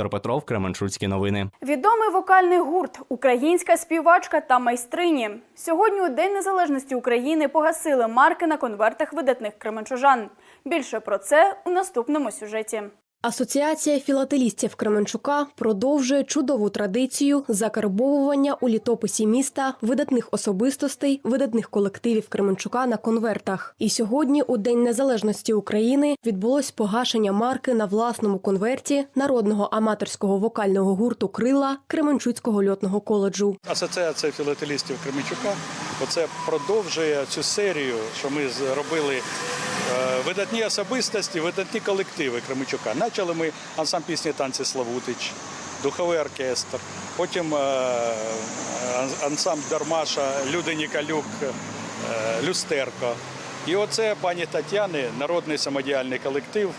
Віктор Петров, Кременчуцькі новини. Відомий вокальний гурт, українська співачка та майстрині. Сьогодні у День Незалежності України погасили марки на конвертах видатних кременчужан. Більше про це у наступному сюжеті. Асоціація філателістів Кременчука продовжує чудову традицію закарбовування у літописі міста видатних особистостей, видатних колективів Кременчука на конвертах. І сьогодні, у День Незалежності України, відбулось погашення марки на власному конверті народного аматорського вокального гурту Крила Кременчуцького льотного коледжу. Асоціація філателістів Кременчука оце продовжує цю серію, що ми зробили видатні особистості, видатні колективи Кременчука. Почали ми ансамбль пісні танці Славутич, духовий оркестр, потім е, ансамбль Дармаша, Люди Нікалюк, е, Люстерко. І оце пані Тетяни, народний самодіяльний колектив,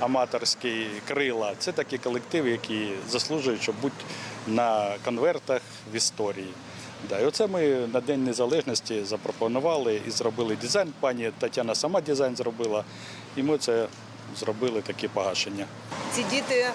аматорський крила. Це такі колективи, які заслужують, щоб бути на конвертах в історії. Да, і оце ми на День Незалежності запропонували і зробили дизайн. Пані Тетяна сама дизайн зробила, і ми це зробили таке погашення. Ці діти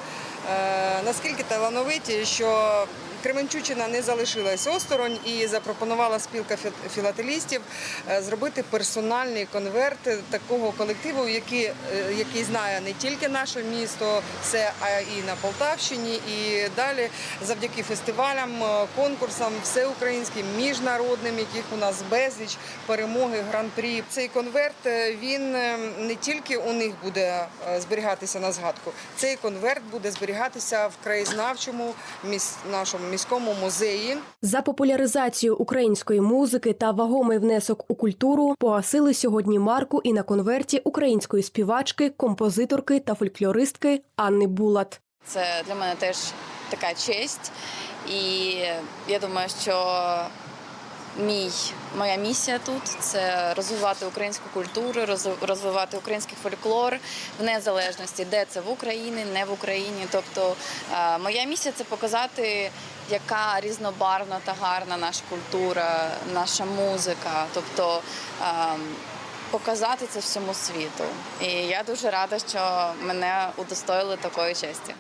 наскільки талановиті, що Кременчучина не залишилась осторонь і запропонувала спілка фі- філателістів е, зробити персональний конверт такого колективу, який, е, який знає не тільки наше місто, все, а і на Полтавщині, і далі завдяки фестивалям, е, конкурсам, всеукраїнським, міжнародним, яких у нас безліч, перемоги, гран-прі. Цей конверт е, він е, не тільки у них буде е, зберігатися на згадку, цей конверт буде зберігатися в краєзнавчому міс- нашому міському музеї. За популяризацію української музики та вагомий внесок у культуру погасили сьогодні марку і на конверті української співачки, композиторки та фольклористки Анни Булат. Це для мене теж така честь. І я думаю, що мій, моя місія тут це розвивати українську культуру, розвивати український фольклор в незалежності, де це в Україні, не в Україні. Тобто е, моя місія це показати, яка різнобарвна та гарна наша культура, наша музика. Тобто ем, показати це всьому світу. І я дуже рада, що мене удостоїли такої честі.